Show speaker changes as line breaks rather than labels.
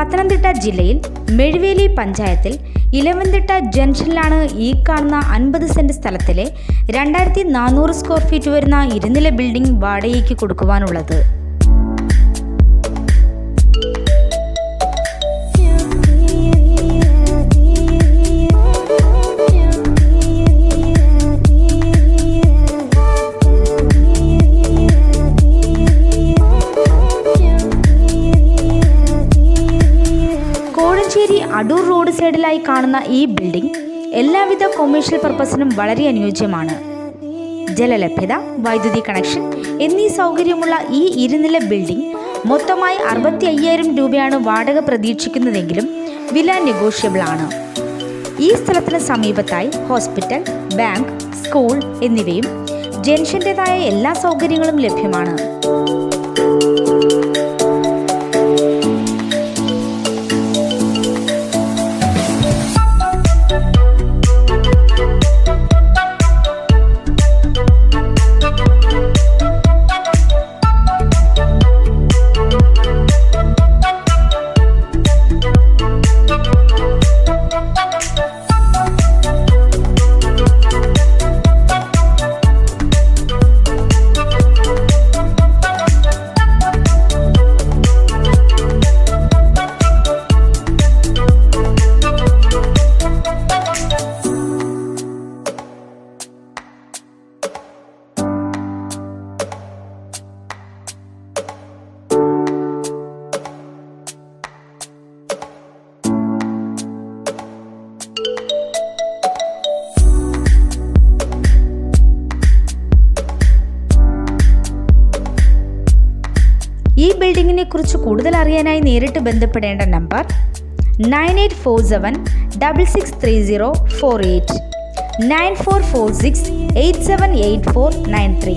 പത്തനംതിട്ട ജില്ലയിൽ മെഴുവേലി പഞ്ചായത്തിൽ ഇലവന്തിട്ട ജംഗ്ഷനിലാണ് ഈ കാണുന്ന അൻപത് സെന്റ് സ്ഥലത്തിലെ രണ്ടായിരത്തി നാനൂറ് സ്ക്വയർ ഫീറ്റ് വരുന്ന ഇരുനില ബിൽഡിംഗ് വാടകയ്ക്ക് കൊടുക്കുവാനുള്ളത്. അടൂർ റോഡ് സൈഡിലായി കാണുന്ന ഈ ബിൽഡിംഗ് എല്ലാവിധ കൊമേഴ്ഷ്യൽ പർപ്പസിനും വളരെ അനുയോജ്യമാണ്. ജലലഭ്യത വൈദ്യുതി കണക്ഷൻ എന്നീ സൗകര്യമുള്ള ഈ ഇരുനില ബിൽഡിംഗ് മൊത്തമായി അറുപത്തി അയ്യായിരം രൂപയാണ് വാടക പ്രതീക്ഷിക്കുന്നതെങ്കിലും വില നെഗോഷ്യബിൾ ആണ്. ഈ സ്ഥലത്തിന് സമീപത്തായി ഹോസ്പിറ്റൽ ബാങ്ക് സ്കൂൾ എന്നിവയും ജംഗ്ഷന്റെതായ എല്ലാ സൗകര്യങ്ങളും ലഭ്യമാണ്. ഈ ബിൽഡിങ്ങിനെ കുറിച്ച് കൂടുതൽ അറിയാനായി നേരിട്ട് ബന്ധപ്പെടേണ്ട number nine eight four seven double six three zero four eight. Nine four four six eight seven eight four nine three.